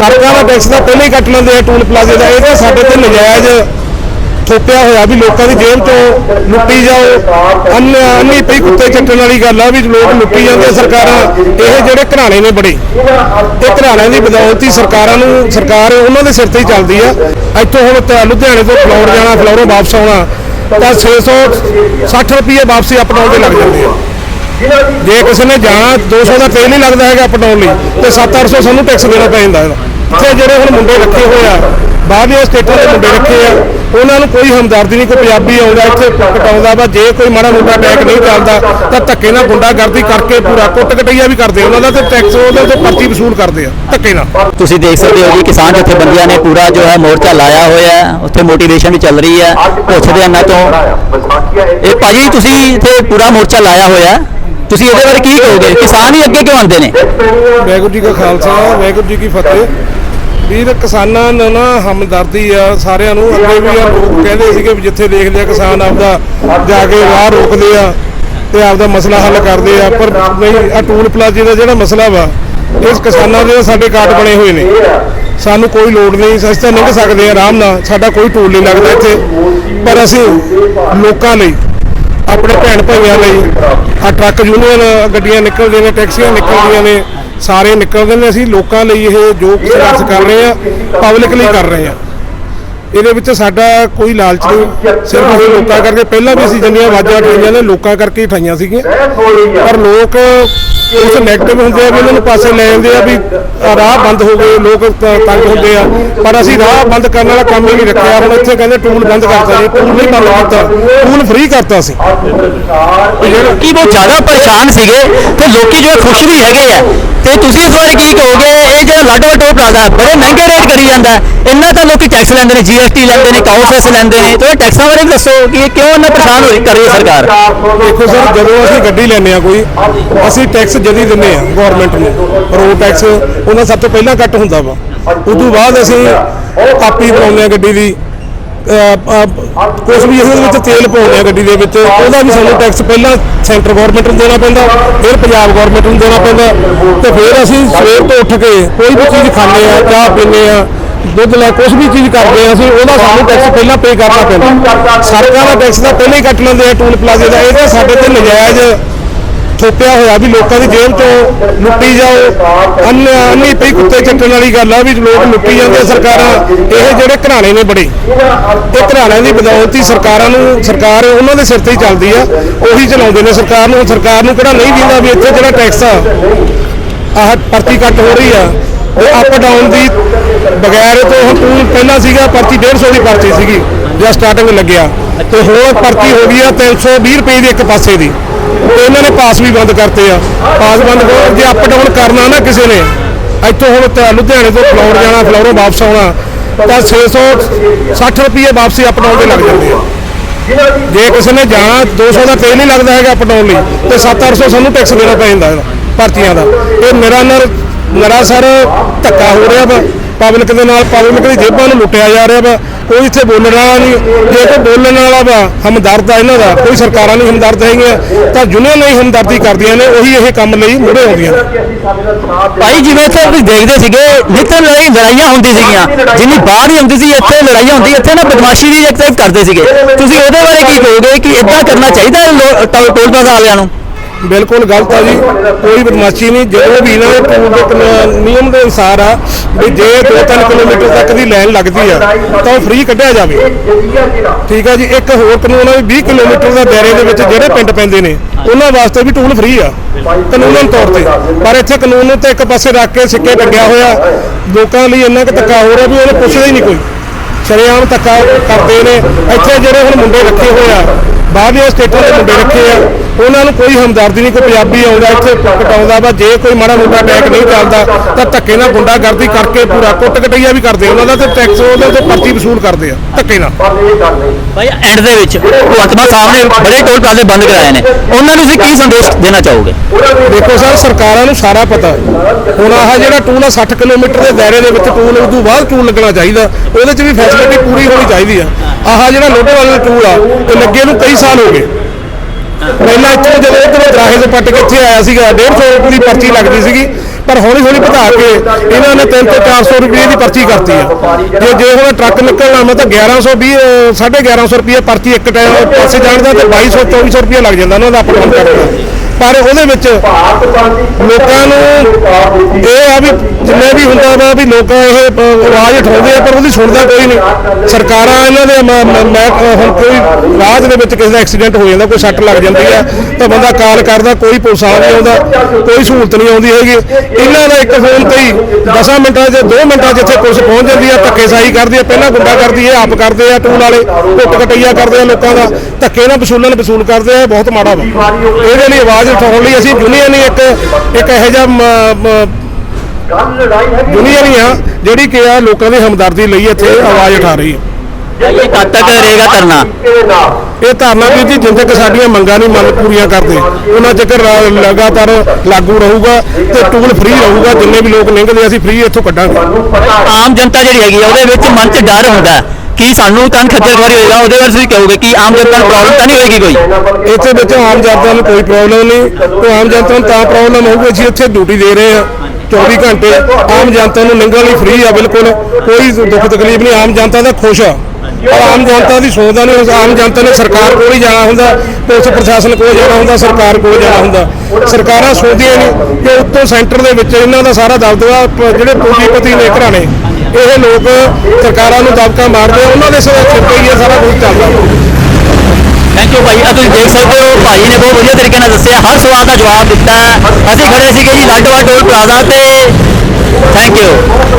ਸੜਕਾਂ ਦਾ ਟੈਕਸ ਤਾਂ ਪਹਿਲਾਂ ਹੀ ਕੱਟ ਲੈਂਦੇ ਆ, ਟੂਲ ਪਲਾਜ਼ੇ ਦਾ। ਇਹ ਤਾਂ ਸਾਡੇ ਤੇ ਨਜਾਇਜ਼ ਥੋਪਿਆ ਹੋਇਆ ਵੀ ਲੋਕਾਂ ਦੀ ਜੇਬ ਤੋਂ ਲੁੱਟੀ ਜਾਓ। ਅੰਨ ਅੰਨੀ ਪਈ ਕੁੱਤੇ ਚੱਟਣ ਵਾਲੀ ਗੱਲ ਆ ਵੀ ਲੋਕ ਲੁੱਟੀ ਜਾਂਦੇ ਸਰਕਾਰਾਂ। ਇਹ ਜਿਹੜੇ ਘਰਾਣੇ ਨੇ ਬੜੇ। ਇਹ ਘਰਾਣਿਆਂ ਦੀ ਬਦੌਲਤ ਹੀ ਸਰਕਾਰਾਂ ਨੂੰ ਸਰਕਾਰ ਉਹਨਾਂ ਦੇ ਸਿਰ ਤੇ ਹੀ ਚੱਲਦੀ ਆ। ਇੱਥੋਂ ਹੁਣ ਲੁਧਿਆਣੇ ਤੋਂ ਫਲੋਰ ਜਾਣਾ, ਫਲੋਰੋਂ ਵਾਪਸ ਆਉਣਾ, ਤਾਂ 660 ਰੁਪਏ ਵਾਪਸੀ ਅਪ ਡਾਊਨ ਦੇ ਲੱਗ ਜਾਂਦੇ ਆ। ਜੇ ਕਿਸੇ ਨੇ ਜਾਣਾ 200 ਦਾ ਤੇਲ ਨਹੀਂ ਲੱਗਦਾ ਹੈਗਾ ਪਟਾਉਣ ਲਈ, ਤੇ 7-800 ਸਾਨੂੰ ਟੈਕਸ ਦੇਣਾ ਪੈ ਜਾਂਦਾ ਇਹਦਾ ਇੱਥੇ ਜਿਹੜੇ ਹੁਣ ਮੁੰਡੇ ਰੱਖੇ ਹੋਏ ਆ ਬਾਹਰ ਬਾਹਰਲੀਆਂ ਸਟੇਟਾਂ ਦੇ ਮੁੰਡੇ ਰੱਖੇ ਆ, ਉਹਨਾਂ ਨੂੰ ਕੋਈ ਹਮਦਰਦੀ ਨਹੀਂ, ਕੋਈ ਪੰਜਾਬੀ ਆਉਂਦਾ, ਇੱਥੇ ਕਟਾਉਂਦਾ ਵਾ ਜੇ ਕੋਈ ਮਾੜਾ ਮੋਟਾ ਟੈਕ ਨਹੀਂ ਚੱਲਦਾ, ਤਾਂ ਧੱਕੇ ਨਾਲ ਗੁੰਡਾਗਰਦੀ ਕਰਕੇ ਪੂਰਾ ਕੁੱਟ ਕਟਈਆ ਵੀ ਕਰਦੇ ਉਹਨਾਂ ਦਾ ਤੇ ਟੈਕਸ ਉਹਦੇ ਤੇ ਪਰਚੀ ਵਸੂਲ ਕਰਦੇ ਆ, ਧੱਕੇ ਨਾਲ। ਤੁਸੀਂ ਦੇਖ ਸਕਦੇ ਹੋ ਜੀ ਕਿਸਾਨ ਜਥੇਬੰਦੀਆਂ ਨੇ ਪੂਰਾ ਜੋ ਹੈ ਮੋਰਚਾ ਲਾਇਆ ਹੋਇਆ ਹੈ, ਉੱਥੇ ਮੋਟੀਵੇਸ਼ਨ ਵੀ ਚੱਲ ਰਹੀ ਹੈ, ਪੁੱਛਦੇ ਇਹਨਾਂ ਤੋਂ। ਇਹ ਭਾਜੀ ਤੁਸੀਂ ਇੱਥੇ ਪੂਰਾ ਮੋਰਚਾ ਲਾਇਆ ਹੋਇਆ ਹੈ? ਤੁਸੀਂ ਇਹਦੇ ਬਾਰੇ ਕੀ ਕਹੋਗੇ? ਕਿਸਾਨ ਹੀ ਅੱਗੇ ਕਿਉਂ ਆਉਂਦੇ ਨੇ? ਵਾਹਿਗੁਰੂ ਜੀ ਕਾ ਖਾਲਸਾ, ਵਾਹਿਗੁਰੂ ਜੀ ਕੀ ਫਤਿਹ। ਵੀਰ, ਕਿਸਾਨਾਂ ਨੂੰ ਨਾ ਹਮਦਰਦੀ ਆ, ਸਾਰਿਆਂ ਨੂੰ। ਅੱਗੇ ਵੀ ਆ, ਲੋਕ ਕਹਿੰਦੇ ਸੀਗੇ ਵੀ ਜਿੱਥੇ ਦੇਖਦੇ ਆ ਕਿਸਾਨ ਆਪਦਾ ਜਾ ਕੇ ਰਾਹ ਰੋਕਦੇ ਆ ਤੇ ਆਪਦਾ ਮਸਲਾ ਹੱਲ ਕਰਦੇ ਆ। ਪਰ ਨਹੀਂ ਆ ਟੂਲ ਪਲਾਜ਼ੇ ਦਾ ਜਿਹੜਾ ਮਸਲਾ ਵਾ, ਇਸ ਕਿਸਾਨਾਂ ਦੇ ਸਾਡੇ ਕਾਰਡ ਬਣੇ ਹੋਏ ਨੇ। ਸਾਨੂੰ ਕੋਈ ਲੋੜ ਨਹੀਂ, ਅਸੀਂ ਤਾਂ ਲੰਘ ਸਕਦੇ ਆ ਆਰਾਮ ਨਾਲ। ਸਾਡਾ ਕੋਈ ਟੂਲ ਨਹੀਂ ਲੱਗਦਾ ਇੱਥੇ। ਪਰ ਅਸੀਂ ਲੋਕਾਂ ਲਈ ਆਪਣੇ ਭੈਣ ਭਾਈਆਂ ਲਈ ਆ ਟਰੱਕ ਯੂਨੀਅਨ ਗੱਡੀਆਂ ਨਿਕਲਦੀਆਂ ਨੇ, ਟੈਕਸੀਆਂ ਨਿਕਲਦੀਆਂ ਨੇ, ਸਾਰੇ ਨਿਕਲਦੇ ਨੇ। ਅਸੀਂ ਲੋਕਾਂ ਲਈ ਇਹ ਜੋ ਸੰਘਰਸ਼ ਕਰ ਰਹੇ ਆ ਪਬਲਿਕ ਲਈ ਕਰ ਰਹੇ ਆ ਇਹਦੇ ਵਿੱਚ ਸਾਡਾ ਕੋਈ ਲਾਲਚ ਨਹੀਂ। ਸਿਰਫ ਅਸੀਂ ਲੋਕਾਂ ਕਰਕੇ ਪਹਿਲਾਂ ਵੀ ਅਸੀਂ ਜਿੰਨੀਆਂ ਆਵਾਜ਼ਾਂ ਉਠਾਈਆਂ ਨੇ ਲੋਕਾਂ ਕਰਕੇ ਹੀ ਉਠਾਈਆਂ ਸੀਗੀਆਂ। ਪਰ ਲੋਕ ਉਸ ਨੈਗੇਟਿਵ ਹੁੰਦੇ ਆ ਵੀ ਉਹਨਾਂ ਨੂੰ ਪਾਸੇ ਲੈ ਜਾਂਦੇ ਆ ਵੀ ਰਾਹ ਬੰਦ ਹੋ ਗਏ ਲੋਕ ਤੰਗ ਹੁੰਦੇ ਆ। ਪਰ ਅਸੀਂ ਰਾਹ ਬੰਦ ਕਰਨ ਵਾਲਾ ਕੰਮ ਹੀ ਨਹੀਂ ਰੱਖਿਆ। ਹੁਣ ਇੱਥੇ ਕਹਿੰਦੇ ਟੂਲ ਬੰਦ ਕਰਤਾ ਜੀ ਟੂਲ ਨਹੀਂ ਬੰਦ ਕਰਤਾ ਟੂਲ ਫ੍ਰੀ ਕਰਤਾ ਸੀ ਲੋਕੀ ਬਹੁਤ ਜ਼ਿਆਦਾ ਪਰੇਸ਼ਾਨ ਸੀਗੇ ਤੇ ਲੋਕੀ ਜੋ ਹੈ ਖੁਸ਼ ਵੀ ਹੈਗੇ ਆ। ਤੇ ਤੁਸੀਂ ਇਸ ਬਾਰੇ ਕੀ ਕਹੋਗੇ? ਇਹ ਜਿਹੜਾ ਲਾਡੋ ਟੋਪ ਪਲਾਜ਼ਾ ਬੜੇ ਮਹਿੰਗੇ ਰੇਟ ਕਰੀ ਜਾਂਦਾ। ਇੰਨਾ ਤਾਂ ਲੋਕੀ ਟੈਕਸ ਲੈਂਦੇ ਨੇ ਜੀਐਸਟੀ ਲੈਂਦੇ ਨੇ ਕਾਉ ਸੈਸ ਲੈਂਦੇ ਨੇ। ਤੇ ਟੈਕਸਾਂ ਬਾਰੇ ਵੀ ਦੱਸੋ ਕਿ ਇਹ ਕਿਉਂ ਇੰਨਾ ਪਰੇਸ਼ਾਨ ਹੋਈ ਕਰ ਰਹੀ ਹੈ ਸਰਕਾਰ? ਦੇਖੋ ਸਰ, ਜਦੋਂ ਅਸੀਂ ਗੱਡੀ ਲੈਂਦੇ ਆ ਕੋਈ, ਅਸੀਂ ਟੈਕਸ ਜਦੀ ਦਿੰਦੇ ਆ ਗਵਰਨਮੈਂਟ ਨੂੰ। ਰੋਡ ਟੈਕਸ ਉਹਨਾਂ ਸਭ ਤੋਂ ਪਹਿਲਾਂ ਕੱਟ ਹੁੰਦਾ ਵਾ। ਉਦੋਂ ਬਾਅਦ ਅਸੀਂ ਕਾਪੀ ਬਣਾਉਂਦੇ ਆ ਗੱਡੀ ਦੀ। ਕੁਝ ਵੀ ਇਹਦੇ ਵਿੱਚ ਤੇਲ ਪਾਉਂਦੇ ਆ ਗੱਡੀ ਦੇ ਵਿੱਚ, ਉਹਦਾ ਵੀ ਸਾਨੂੰ ਟੈਕਸ ਪਹਿਲਾਂ ਸੈਂਟਰ ਗਵਰਨਮੈਂਟ ਨੂੰ ਦੇਣਾ ਪੈਂਦਾ, ਫਿਰ ਪੰਜਾਬ ਗਵਰਨਮੈਂਟ ਨੂੰ ਦੇਣਾ ਪੈਂਦਾ। ਤੇ ਫਿਰ ਅਸੀਂ ਸਵੇਰ ਤੋਂ ਉੱਠ ਕੇ ਕੋਈ ਵੀ ਚੀਜ਼ ਖਾਂਦੇ ਆ ਚਾਹ ਪੀਂਦੇ ਆ ਦੁੱਧ ਲੈ ਕੁਝ ਵੀ ਚੀਜ਼ ਕਰਦੇ ਆ ਅਸੀਂ, ਉਹਦਾ ਸਾਨੂੰ ਟੈਕਸ ਪਹਿਲਾਂ ਪੇ ਕਰਨਾ ਪੈਂਦਾ। ਸਰਕਾਰ ਦਾ ਟੈਕਸ ਤਾਂ ਪਹਿਲਾਂ ਹੀ ਕੱਟ ਲੈਂਦੇ ਆ ਟੂਲ ਪਲਾਜ਼ੇ ਦਾ। ਇਹ ਤਾਂ ਸਾਡੇ ਤੇ ਨਜਾਇਜ਼ ਥੋਪਿਆ ਹੋਇਆ ਵੀ ਲੋਕਾਂ ਦੀ ਜੇਬ ਤੋਂ ਲੁੱਟੀ ਜਾਓ। ਅੰਨੀ ਪਈ ਕੁੱਤੇ ਚੱਟਣ ਵਾਲੀ ਗੱਲ ਆ ਵੀ ਲੋਕ ਲੁੱਟੀ ਜਾਂਦੇ ਆ ਸਰਕਾਰਾਂ। ਇਹ ਜਿਹੜੇ ਘਰਾਣੇ ਨੇ ਬੜੇ। ਇਹ ਘਰਾਣਿਆਂ ਦੀ ਬਦੌਲਤ ਹੀ ਸਰਕਾਰਾਂ ਨੂੰ, ਸਰਕਾਰ ਉਹਨਾਂ ਦੇ ਸਿਰ ਤੇ ਹੀ ਚੱਲਦੀ ਆ। ਉਹੀ ਚਲਾਉਂਦੇ ਨੇ ਸਰਕਾਰ ਨੂੰ। ਸਰਕਾਰ ਨੂੰ ਕਿਹੜਾ ਨਹੀਂ ਦਿੰਦਾ ਵੀ ਇੱਥੇ ਜਿਹੜਾ ਟੈਕਸ ਆ, ਆਹ ਪਰਚੀ ਕੱਟ ਹੋ ਰਹੀ ਆ। ਉਹ ਅਪ ਡਾਊਨ ਦੀ ਬਗੈਰ ਤੋਂ ਹੁਣ ਟੂਲ ਪਹਿਲਾਂ ਸੀਗਾ, ਪਰਚੀ 150 ਦੀ ਪਰਚੀ ਸੀਗੀ ਜਦ ਸਟਾਰਟਿੰਗ ਲੱਗਿਆ। ਤੇ ਹੋਰ ਪਰਚੀ ਹੋ ਗਈ ਆ 320 ਰੁਪਏ ਦੀ ਇੱਕ ਪਾਸੇ ਦੀ। ਤੇ ਇਹਨਾਂ ਨੇ ਪਾਸ ਵੀ ਬੰਦ ਕਰਤੇ ਆ। ਪਾਸ ਬੰਦ ਕਰ, ਜੇ ਅਪ ਡਾਊਨ ਕਰਨਾ ਨਾ ਕਿਸੇ ਨੇ, ਇੱਥੋਂ ਹੁਣ ਲੁਧਿਆਣੇ ਤੋਂ ਫਲੋਰ ਜਾਣਾ, ਫਲੋਰੋਂ ਵਾਪਸ ਆਉਣਾ, ਤਾਂ 660 ਰੁਪਏ ਵਾਪਸੀ ਅਪ ਡਾਊਨ ਦੇ ਲੱਗ ਜਾਂਦੇ ਆ। ਜੇ ਕਿਸੇ ਨੇ ਜਾਣਾ 200 ਦਾ ਤੇਲ ਨਹੀਂ ਲੱਗਦਾ ਹੈਗਾ ਪਟਾਉਣ ਲਈ, ਤੇ 7-800 ਸਾਨੂੰ ਟੈਕਸ ਦੇਣਾ ਪੈ ਜਾਂਦਾ ਇਹਦਾ, ਪਰਚੀਆਂ ਦਾ। ਇਹ ਮੇਰਾ ਨਿਰਾਨਰ ਨਰਾਸਰ ਧੱਕਾ ਹੋ ਰਿਹਾ ਵਾ। ਪਬਲਿਕ ਦੇ ਨਾਲ, ਪਬਲਿਕ ਦੀ ਜੇਬਾਂ ਨੂੰ ਲੁੱਟਿਆ ਜਾ ਰਿਹਾ ਵਾ। ਕੋਈ ਇੱਥੇ ਬੋਲਣ ਵਾਲਾ ਨਹੀਂ। ਜੇ ਕੋਈ ਬੋਲਣ ਵਾਲਾ ਵਾ, ਹਮਦਰਦ ਆ ਇਹਨਾਂ ਦਾ। ਕੋਈ ਸਰਕਾਰਾਂ ਨਹੀਂ ਹਮਦਰਦ ਹੈਗੀਆਂ। ਤਾਂ ਯੂਨੀਅਨ ਨਹੀਂ ਹਮਦਰਦੀ ਕਰਦੀਆਂ ਨੇ, ਉਹੀ ਇਹ ਕੰਮ ਲਈ ਮੁੜੇ ਆਉਂਦੀਆਂ। ਨੇ ਭਾਈ, ਜਿਵੇਂ ਇੱਥੇ ਤੁਸੀਂ ਦੇਖਦੇ ਸੀਗੇ ਨਿੱਤ ਲੜਾਈ, ਲੜਾਈਆਂ ਹੁੰਦੀ ਸੀਗੀਆਂ, ਜਿੰਨੀ ਬਾਹਰ ਹੀ ਹੁੰਦੀ ਸੀ, ਇੱਥੇ ਲੜਾਈਆਂ ਹੁੰਦੀ, ਇੱਥੇ ਨਾ ਬਦਮਾਸ਼ੀ ਦੀ ਇੱਕ ਤਰ੍ਹਾਂ ਕਰਦੇ ਸੀਗੇ। ਤੁਸੀਂ ਉਹਦੇ ਬਾਰੇ ਕੀ ਕਹੋਗੇ ਕਿ ਇਦਾਂ ਕਰਨਾ ਚਾਹੀਦਾ ਟੋਲ ਪਲਾਜ਼ਾ ਵਾਲਿਆਂ ਨੂੰ? ਬਿਲਕੁਲ ਗਲਤ ਆ ਜੀ, ਕੋਈ ਬਦਮਾਸ਼ੀ ਨਹੀਂ ਜਦੋਂ ਵੀ ਇਹਨਾਂ ਦੇ ਟੂਲ ਦੇ ਨਿਯਮ ਦੇ ਅਨੁਸਾਰ ਆ ਵੀ ਜੇ 2-3 ਕਿਲੋਮੀਟਰ ਤੱਕ ਦੀ ਲਾਈਨ ਲੱਗਦੀ ਆ, ਤਾਂ ਉਹ ਫ੍ਰੀ ਕੱਢਿਆ ਜਾਵੇ। ਠੀਕ ਆ ਜੀ, ਇੱਕ ਹੋਰ ਕਾਨੂੰਨ ਆ ਵੀ 20 ਕਿਲੋਮੀਟਰ ਦਾ ਦਾਇਰੇ ਦੇ ਵਿੱਚ ਜਿਹੜੇ ਪਿੰਡ ਪੈਂਦੇ ਨੇ, ਉਹਨਾਂ ਵਾਸਤੇ ਵੀ ਟੂਲ ਫ੍ਰੀ ਆ ਕਾਨੂੰਨ ਤੌਰ ਤੇ। ਪਰ ਇੱਥੇ ਕਾਨੂੰਨ ਨੂੰ ਤਾਂ ਇੱਕ ਪਾਸੇ ਰੱਖ ਕੇ ਸਿੱਕੇ ਟੰਗਿਆ ਹੋਇਆ, ਲੋਕਾਂ ਲਈ ਇੰਨਾ ਕੁ ਧੱਕਾ ਹੋ ਰਿਹਾ ਵੀ ਉਹਨੇ ਪੁੱਛਦਾ ਹੀ ਨਹੀਂ ਕੋਈ। ਸ਼ਰੇਆਮ ਧੱਕਾ ਕਰਦੇ ਨੇ। ਇੱਥੇ ਜਿਹੜੇ ਹੁਣ ਮੁੰਡੇ ਰੱਖੇ ਹੋਏ ਆ ਬਾਹਰਲੀਆਂ ਸਟੇਟਾਂ ਦੇ ਮੁੰਡੇ ਰੱਖੇ ਆ। ਉਹਨਾਂ ਨੂੰ ਕੋਈ ਹਮਦਰਦੀ ਨਹੀਂ ਕੋਈ ਪੰਜਾਬੀ ਆਉਂਦਾ ਇੱਥੇ ਕਟਾਉਂਦਾ ਵਾ। ਜੇ ਕੋਈ ਮਾੜਾ ਮੋਟਾ ਟੈਕ ਨਹੀਂ ਚੱਲਦਾ ਤਾਂ ਧੱਕੇ ਨਾਲ ਗੁੰਡਾਗਰਦੀ ਕਰਕੇ ਪੂਰਾ ਕੁੱਟ ਕਟਈਆ ਵੀ ਕਰਦੇ ਉਹਨਾਂ ਦਾ ਤੇ ਟੈਕਸ ਉਹਦੇ ਤੇ ਪਰਚੀ ਵਸੂਲ ਕਰਦੇ ਆ ਧੱਕੇ ਨਾਲ। ਭਾਈ ਐਂਡ ਦੇ ਵਿੱਚ ਭਗਵੰਤ ਮਾਨ ਸਾਹਿਬ ਨੇ ਬੜੇ ਟੋਲ ਪਲਾਜ਼ੇ ਬੰਦ ਕਰਾਏ ਨੇ। ਉਹਨਾਂ ਨੂੰ ਤੁਸੀਂ ਕੀ ਸੰਦੇਸ਼ ਦੇਣਾ ਚਾਹੋਗੇ? ਦੇਖੋ ਸਰ ਸਰਕਾਰਾਂ ਨੂੰ ਸਾਰਾ ਪਤਾ। ਹੁਣ ਆਹ ਜਿਹੜਾ ਟੂਲ ਆ 60 ਕਿਲੋਮੀਟਰ ਦੇ ਦਾਇਰੇ ਦੇ ਵਿੱਚ ਟੂਲ ਉਸ ਤੋਂ ਬਾਅਦ ਟੂਲ ਲੱਗਣਾ ਚਾਹੀਦਾ। ਉਹਦੇ 'ਚ ਵੀ ਫੈਸਿਲਿਟੀ ਪੂਰੀ ਹੋਣੀ ਚਾਹੀਦੀ ਆ। ਆਹ ਜਿਹੜਾ ਲੋਟੋ ਵਾਲਾ ਟੂਲ ਆ ਇਹ ਲੱਗੇ ਨੂੰ ਕਈ ਸਾਲ ਹੋ ਗਏ। ਪਹਿਲਾਂ ਇੱਥੇ ਜਦੋਂ ਇੱਧਰੋਂ ਦਰਾਹੇ ਤੋਂ ਪੱਟ ਕੇ ਇੱਥੇ ਆਇਆ ਸੀਗਾ 150 ਰੁਪਏ ਦੀ ਪਰਚੀ ਲੱਗਦੀ ਸੀਗੀ ਪਰ ਹੌਲੀ ਹੌਲੀ ਵਧਾ ਕੇ ਇਹਨਾਂ ਨੇ 3 ਤੋਂ 400 ਰੁਪਏ ਦੀ ਪਰਚੀ ਕਰਤੀ ਆ ਜੇ ਜੇ ਹੁਣ ਟਰੱਕ ਨਿਕਲਣਾ ਮੈਂ ਤਾਂ 1120 ਅਹ, 1150 ਰੁਪਏ ਪਰਚੀ ਇੱਕ ਟਾਈਮ ਪਾਸੇ ਜਾਣ ਦਾ ਤੇ 2200 2400 ਰੁਪਏ ਲੱਗ ਜਾਂਦਾ ਉਹਨਾਂ ਦਾ ਅਪ ਕਰਨ ਦਾ। ਪਰ ਉਹਦੇ ਵਿੱਚ ਲੋਕਾਂ ਨੂੰ ਇਹ ਆ ਵੀ ਜਿੰਨੇ ਵੀ ਹੁੰਦਾ ਵਾ ਵੀ ਲੋਕ ਇਹ ਆਵਾਜ਼ ਉਠਾਉਂਦੇ ਆ, ਪਰ ਉਹਦੀ ਸੁਣਦਾ ਕੋਈ ਨਹੀਂ। ਸਰਕਾਰਾਂ ਇਹਨਾਂ ਦੇ ਮ- ਮੈਂ ਹੁਣ ਕੋਈ ਰਾਹ ਦੇ ਵਿੱਚ ਕਿਸੇ ਦਾ ਐਕਸੀਡੈਂਟ ਹੋ ਜਾਂਦਾ, ਕੋਈ ਸੱਟ ਲੱਗ ਜਾਂਦੀ ਆ, ਤਾਂ ਬੰਦਾ ਕਾਲ ਕਰਦਾ, ਕੋਈ ਪੁਲਿਸ ਆ ਨਹੀਂ ਆਉਂਦਾ, ਕੋਈ ਸਹੂਲਤ ਨਹੀਂ ਆਉਂਦੀ ਹੈਗੀ। ਇਹਨਾਂ ਦਾ ਇੱਕ ਫੋਨ ਤੇ ਹੀ 10 ਮਿੰਟਾਂ 'ਚ 2 ਮਿੰਟਾਂ 'ਚ ਇੱਥੇ ਪੁਲਿਸ ਪਹੁੰਚ ਜਾਂਦੀ ਆ ਧੱਕੇਸ਼ਾਹੀ ਕਰਦੀ ਆ, ਪਹਿਲਾਂ ਗੁੰਡਾ ਕਰਦੀ ਆ ਆਪ ਕਰਦੇ ਆ, ਟੂਲ ਵਾਲੇ, ਘੁੱਟ ਕਟਈਆ ਕਰਦੇ ਆ ਲੋਕਾਂ ਦਾ, ਧੱਕੇ ਨਾਲ ਵਸੂਲਣ ਵਸੂਲ ਕਰਦੇ ਆ ਬਹੁਤ ਮਾੜਾ ਵਾ। ਇਹਦੇ ਲਈ ਆਵਾਜ਼ ਉਠਾਉਣ ਲਈ ਅਸੀਂ ਯੂਨੀਅਨ ਹੀ ਇੱਕ ਇੱਕ ਇਹੋ ਜਿਹਾ ਯੂਨੀਅਨ ਹੀ ਆ ਜਿਹੜੀ ਕਿ ਆ ਲੋਕਾਂ ਦੀ ਹਮਦਰਦੀ ਲਈ ਇੱਥੇ ਆਵਾਜ਼ ਉਠਾ ਰਹੀ ਹੈ। ਇਹ ਕਦ ਤੱਕ ਰਹੇਗਾ ਧਰਨਾ? ਇਹ ਧਰਨਾ ਵੀ ਜੀ ਜਿੰਨੇ ਤੱਕ ਸਾਡੀਆਂ ਮੰਗਾਂ ਨਹੀਂ ਮੰਨ ਪੂਰੀਆਂ ਕਰਦੇ ਉਹਨਾਂ ਚੱਕਰ ਲਗਾਤਾਰ ਲਾਗੂ ਰਹੂਗਾ ਤੇ ਟੂਲ ਫ੍ਰੀ ਰਹੂਗਾ ਜਿੰਨੇ ਵੀ ਲੋਕ ਲੰਘਦੇ ਅਸੀਂ ਫ੍ਰੀ ਇੱਥੋਂ ਕੱਢਾਂਗੇ। ਆਮ ਜਨਤਾ ਜਿਹੜੀ ਹੈਗੀ ਆ ਉਹਦੇ ਵਿੱਚ ਮਨ 'ਚ ਡਰ ਹੁੰਦਾ ਕਿ ਸਾਨੂੰ ਤਾਂ ਖੱਜਲ ਖੁਆਰੀ ਹੋਏਗਾ, ਉਹਦੇ ਬਾਰੇ ਤੁਸੀਂ ਕਹੋਗੇ ਕਿ ਆਮ ਜਨਤਾ ਨੂੰ ਪ੍ਰੋਬਲਮ ਤਾਂ ਨਹੀਂ ਹੋਏਗੀ ਕੋਈ? ਇੱਥੇ ਵਿੱਚ ਆਮ ਜਨਤਾ ਨੂੰ ਕੋਈ ਪ੍ਰੋਬਲਮ ਨਹੀਂ। ਤੇ ਆਮ ਜਨਤਾ ਨੂੰ ਤਾਂ ਪ੍ਰੋਬਲਮ ਹੋਊਗੀ ਅਸੀਂ ਇੱਥੇ ਡਿਊਟੀ ਦੇ ਰਹੇ ਆ 24 ਘੰਟੇ। ਆਮ ਜਨਤਾ ਨੂੰ ਲੰਘਣ ਲਈ ਫ੍ਰੀ ਆ, ਬਿਲਕੁਲ। ਕੋਈ ਦੁੱਖ ਤਕਲੀਫ ਨਹੀਂ, ਆਮ ਜਨਤਾ ਦਾ ਖੁਸ਼ ਆ। ਆਮ ਜਨਤਾ ਦੀ ਸੋਚਦਾ ਨਹੀਂ ਆਮ ਜਨਤਾ ਨੇ ਸਰਕਾਰ ਕੋਲ ਹੀ ਜਾਣਾ ਹੁੰਦਾ, ਪੁਲਿਸ ਪ੍ਰਸ਼ਾਸਨ ਕੋਲ ਜਾਣਾ ਹੁੰਦਾ, ਸਰਕਾਰ ਕੋਲ ਜਾਣਾ ਹੁੰਦਾ। ਸਰਕਾਰਾਂ ਸੋਚਦੀਆਂ ਨਹੀਂ ਕਿ ਉੱਤੋਂ ਸੈਂਟਰ ਦੇ ਵਿੱਚ ਇਹਨਾਂ ਦਾ ਸਾਰਾ ਦਬਦਬਾ ਪ- ਜਿਹੜੇ ਪੂੰਜੀਪਤੀ ਨੇ, ਘਰਾਣੇ ਇਹ ਲੋਕ ਸਰਕਾਰਾਂ ਨੂੰ ਦਬਕਾ ਮਾਰਦੇ ਆ, ਉਹਨਾਂ ਦੇ ਸਿਰ ਸਿਰ ਤੇ ਹੀ ਇਹ ਸਾਰਾ ਕੁਝ ਚੱਲਦਾ ਥੈਂਕ ਯੂ ਭਾਈ ਆ ਤੁਸੀਂ ਦੇਖ ਸਕਦੇ ਹੋ ਭਾਈ ਨੇ ਬਹੁਤ ਵਧੀਆ ਤਰੀਕੇ ਨਾਲ ਦੱਸਿਆ ਹਰ ਸਵਾਲ ਦਾ ਜਵਾਬ ਦਿੱਤਾ ਅਸੀਂ ਖੜੇ ਸੀਗੇ ਜੀ ਲਾਡੋਆ ਟੋਲ ਪਲਾਜ਼ਾ ਤੇ। Thank you